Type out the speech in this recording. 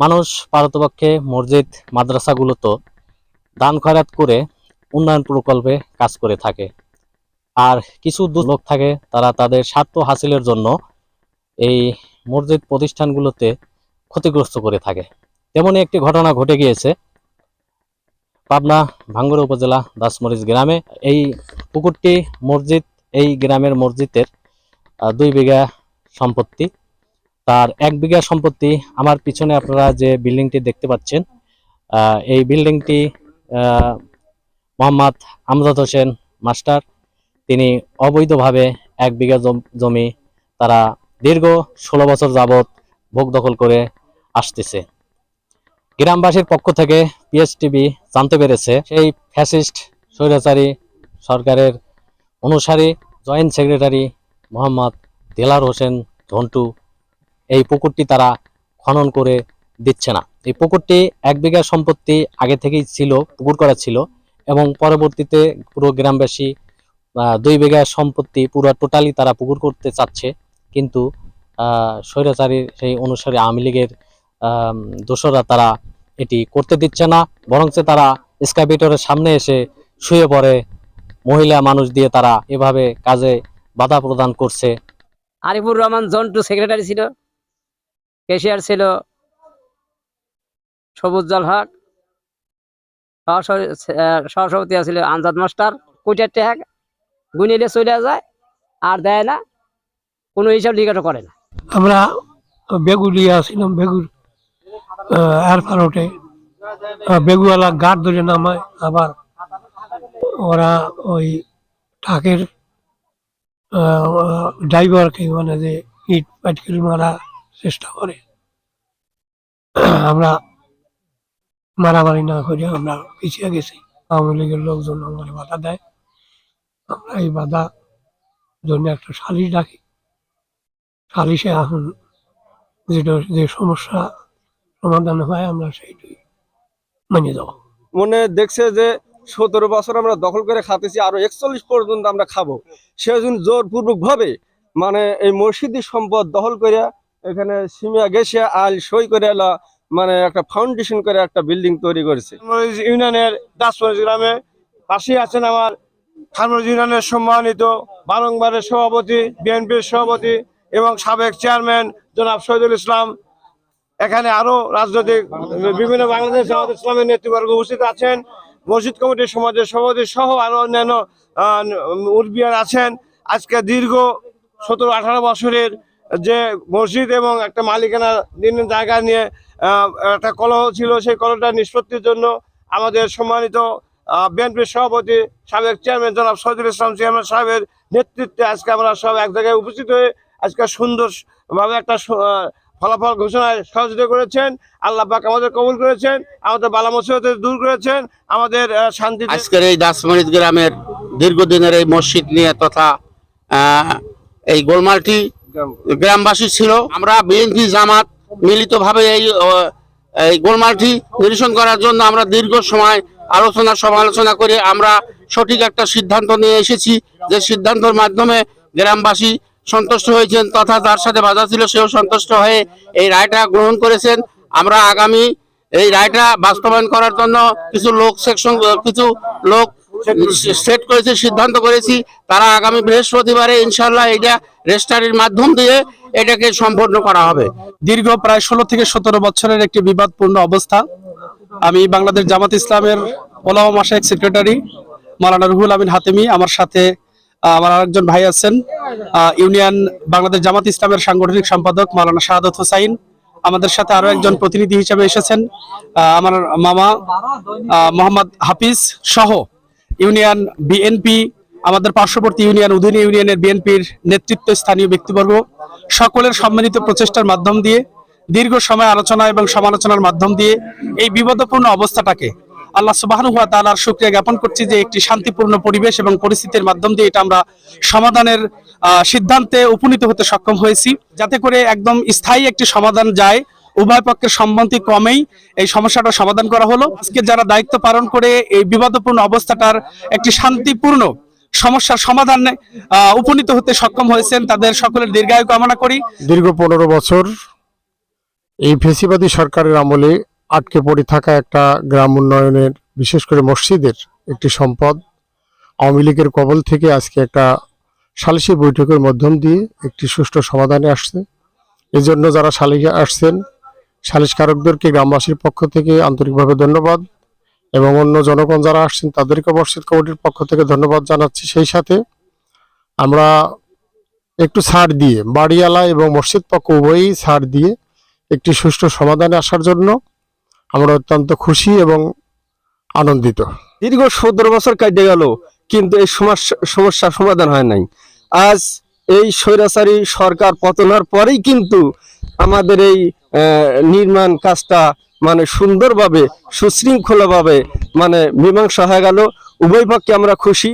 মানুষ পারতপক্ষে মসজিদ, মাদ্রাসাগুলোতে দান খয়রাত করে উন্নয়ন প্রকল্পে কাজ করে থাকে। আর কিছু লোক থাকে, তারা তাদের স্বার্থ হাসিলের জন্য এই মসজিদ প্রতিষ্ঠানগুলোতে ক্ষতিগ্রস্ত করে থাকে। তেমনই একটি ঘটনা ঘটে গিয়েছে। পাবনা ভাঙ্গুড়া উপজেলা দাসমরিচ গ্রামে এই পুকুরটি মসজিদ, এই গ্রামের মসজিদের দুই বিঘা সম্পত্তি। তার এক বিঘা সম্পত্তি আমার পিছনে আপনারা যে বিল্ডিংটি দেখতে পাচ্ছেন এই বিল্ডিংটি মোহাম্মদ আমজাদ হোসেন মাস্টার, তিনি অবৈধভাবে এক বিঘা জমি তারা দীর্ঘ ষোলো বছর যাবৎ ভোগ দখল করে আসতেছে। গ্রামবাসীর পক্ষ থেকে পিএসটিভি জানতে পেরেছে, সেই ফ্যাসিস্ট, স্বৈরাচারী সরকারের অনুসারী জয়েন্ট সেক্রেটারি মোহাম্মদ দেলার হোসেন ঝন্টু এই পুকুরটি তারা খনন করে দিচ্ছে না। এই পুকুরটি এক বিঘা সম্পত্তি আগে থেকেই ছিল, পুকুর করা ছিল এবং পরবর্তীতে পুরো গ্রামবাসী দুই বিঘা সম্পত্তি পুরো টোটালি তারা পুকুর করতে চাচ্ছে। কিন্তু স্বৈরাচারীর সেই অনুসারে আওয়ামী লীগের দোসররা তারা এটি করতে দিচ্ছে না। বরঞ্চ তারা স্কাইপিটরের সামনে এসে শুয়ে পড়ে। মহিলা মানুষ দিয়ে তারা এভাবে কাজে বাধা প্রদান করছে। আরিফুর রহমান জন্টু সেক্রেটারি ছিল। কেশিয়ার ছিল সবুজ্জল হক সহসভাপতি- ছিল আমজাদ মাস্টার কোটিয়ার টেহাক, গুনিলে চলে যায়, আর দেয় না, কোনো হিসাব লিখাটো করে না। আমরা বেগুলিয়া ছিলাম বেগুর এয়ারফারোটে বেগুওয়ালা গার্ড ধরে নামায়, আবার ওরা ওই ট্রাকের ড্রাইভারকে মানে যে ইট পাটকেল মারা চেষ্টা করে। আমরা মারামারি না করে আমরা পিছিয়ে গেছি। আওয়ামী লীগের লোকজন আমাদের বাধা দেয়। আমরা এই বাধা জন্য একটা সালিশ ডাকি। সালিশে এখন যেটা যে সমস্যা সমাধান হয়, আমরা সেইটাই মানে যাব মনে দেখছে যে সতেরো বছর আমরা দখল করে খাতেছি, আরও একচল্লিশ পর্যন্ত আমরা খাব। সেজন্য জোরপূর্বক ভাবে মানে এই মসজিদি সম্পদ দখল করে এখানে সিমিয়া গেছে আল সই করে এলা মানে একটা ফাউন্ডেশন করে একটা বিল্ডিং তৈরি করেছে। ইউনিয়নের দাসপুর গ্রামে পাশে আছেন আমার। খানমরিজ ইউনিয়নের সম্মানিত বারংবারের সভাপতি, বিএনপির সভাপতি এবং সাবেক চেয়ারম্যান জনাব শহীদুল ইসলাম। এখানে আরও রাজনৈতিক, বিভিন্ন বাংলাদেশ জামাত ইসলামের নেতৃবর্গ উপস্থিত আছেন। মসজিদ কমিটির সমাজের সভাপতি সহ আরও অন্যান্য উর্বিয়ার আছেন। আজকে দীর্ঘ সতেরো আঠারো বছরের যে মসজিদ এবং একটা মালিকানা জায়গা নিয়ে একটা কলহ ছিল সেই কলহটা নিষ্পত্তির জন্য আমাদের সম্মানিত বিএনপির সভাপতি সাবেক চেয়ারম্যান জনাব সৈদুল ইসলাম চেয়ারম্যান সাহেবের নেতৃত্বে আজকে আমরা সব এক জায়গায় উপস্থিত হয়ে আজকে সুন্দরভাবে একটা ফলাফল ঘোষণায় সহযোগিতা করেছেন। আল্লাহ পাক আমাদের কবুল করেছেন আমাদের বালা মুসিবত দূর করেছেন আমাদের আহ, শান্তিতে আজকের এই দাসমরিদ গ্রামের দীর্ঘদিনের এই মসজিদ নিয়ে তথা এই গোলমালটি গ্রামবাসী। ছিল। আমরা বিএনপি, জামাত মিলিতভাবে এই এই গোলমালটি নিরসন করার জন্য আমরা দীর্ঘ সময় আলোচনা, সমালোচনা করে আমরা সঠিক একটা সিদ্ধান্ত নিয়ে এসেছি যে সিদ্ধান্তের মাধ্যমে গ্রামবাসী সন্তুষ্ট হয়েছেন তথা যার সাথে বাধা ছিল সেও সন্তুষ্ট হয়ে এই রায়টা গ্রহণ করেছেন। আমরা আগামী এই রায়টা বাস্তবায়ন করার জন্য কিছু লোক সেকশন, কিছু লোক সেট করেছে। সিদ্ধান্ত করেছি। তারা আগামী বৃহস্পতিবারে ইনশাল্লাহ এটা রেজিস্ট্রারির মাধ্যম দিয়ে এটাকে সম্পন্ন করা হবে। দীর্ঘ প্রায় ষোলো থেকে সতেরো বছরের একটি বিবাদপূর্ণ অবস্থা। আমি বাংলাদেশ জামাত ইসলামের ওলামা মাসায়েক সেক্রেটারি মালানা রুহুল আমিন হাতেমি আমার সাথে আমার আরেকজন ভাই আছেন ইউনিয়ন বাংলাদেশ জামাত ইসলামের সাংগঠনিক সম্পাদক মালানা শাহাদত হোসাইন। আমাদের সাথে আরও একজন প্রতিনিধি হিসেবে এসেছেন আমার মামা মোহাম্মদ হাফিজ সহ ইউনিয়ন বিএনপি, আমাদের পার্শ্ববর্তী ইউনিয়ন, উদিনী ইউনিয়নের বিএনপির নেতৃত্ব স্থানীয় ব্যক্তিবর্গ, সকলের সম্মিলিত প্রচেষ্টার মাধ্যম দিয়ে, দীর্ঘ সময় আলোচনা এবং সমালোচনার মাধ্যম দিয়ে এই বিপদপূর্ণ অবস্থাটাকে আল্লাহ সুবাহানু হাত তাআলার শুকরিয়া জ্ঞাপন করছি যে একটি শান্তিপূর্ণ পরিবেশ এবং পরিস্থিতির মাধ্যম দিয়ে এটা আমরা সমাধানের সিদ্ধান্তে উপনীত হতে সক্ষম হয়েছি। যাতে করে একদম স্থায়ী একটি সমাধান যায় উভয় পক্ষের সম্মতি কমেই এই সমস্যাটা সমাধান করা হলো। আজকে যারা দায়িত্ব পালন করে এই বিবাদপূর্ণ অবস্থাটার একটি শান্তিপূর্ণ সমস্যার সমাধানে উপনীত হতে সক্ষম হয়েছেন তাদের সকলের দীর্ঘায়ু কামনা করি। দীর্ঘ পনেরো বছর এই ফেসিবাদী সরকারের আমলে আটকে পড়ে থাকা একটা গ্রাম উন্নয়নের, বিশেষ করে মসজিদের একটি সম্পদ, আওয়ামী লীগের কবল থেকে আজকে একটা সালিসি বৈঠকের মাধ্যম দিয়ে একটি সুষ্ঠু সমাধানে আসছে। এজন্য যারা সালিশে আসছেন সালিশকারকদেরকে গ্রামবাসীর পক্ষ থেকে আন্তরিকভাবে ধন্যবাদ এবং অন্য জনগণ যারা আসছেন তাদেরকে মসজিদ কমিটির পক্ষ থেকে ধন্যবাদ জানাচ্ছি। সেই সাথে আমরা একটু ছাড় দিয়ে বাড়িওয়ালা এবং মসজিদ পক্ষ উভয়ই ছাড় দিয়ে একটি সুষ্ঠু সমাধানে আসার জন্য আমরা অত্যন্ত খুশি এবং আনন্দিত। দীর্ঘ সতেরো বছর কেটে গেল, কিন্তু এই সমস্যা সমাধান হয় নাই। আজ এই স্বৈরাচারী সরকার পতনের পরেই কিন্তু আমাদের এই নির্মাণ কাজটা মানে সুন্দরভাবে সুশৃঙ্খলভাবে মানে মীমাংসা হয়ে গেল। উভয় পক্ষে আমরা খুশি।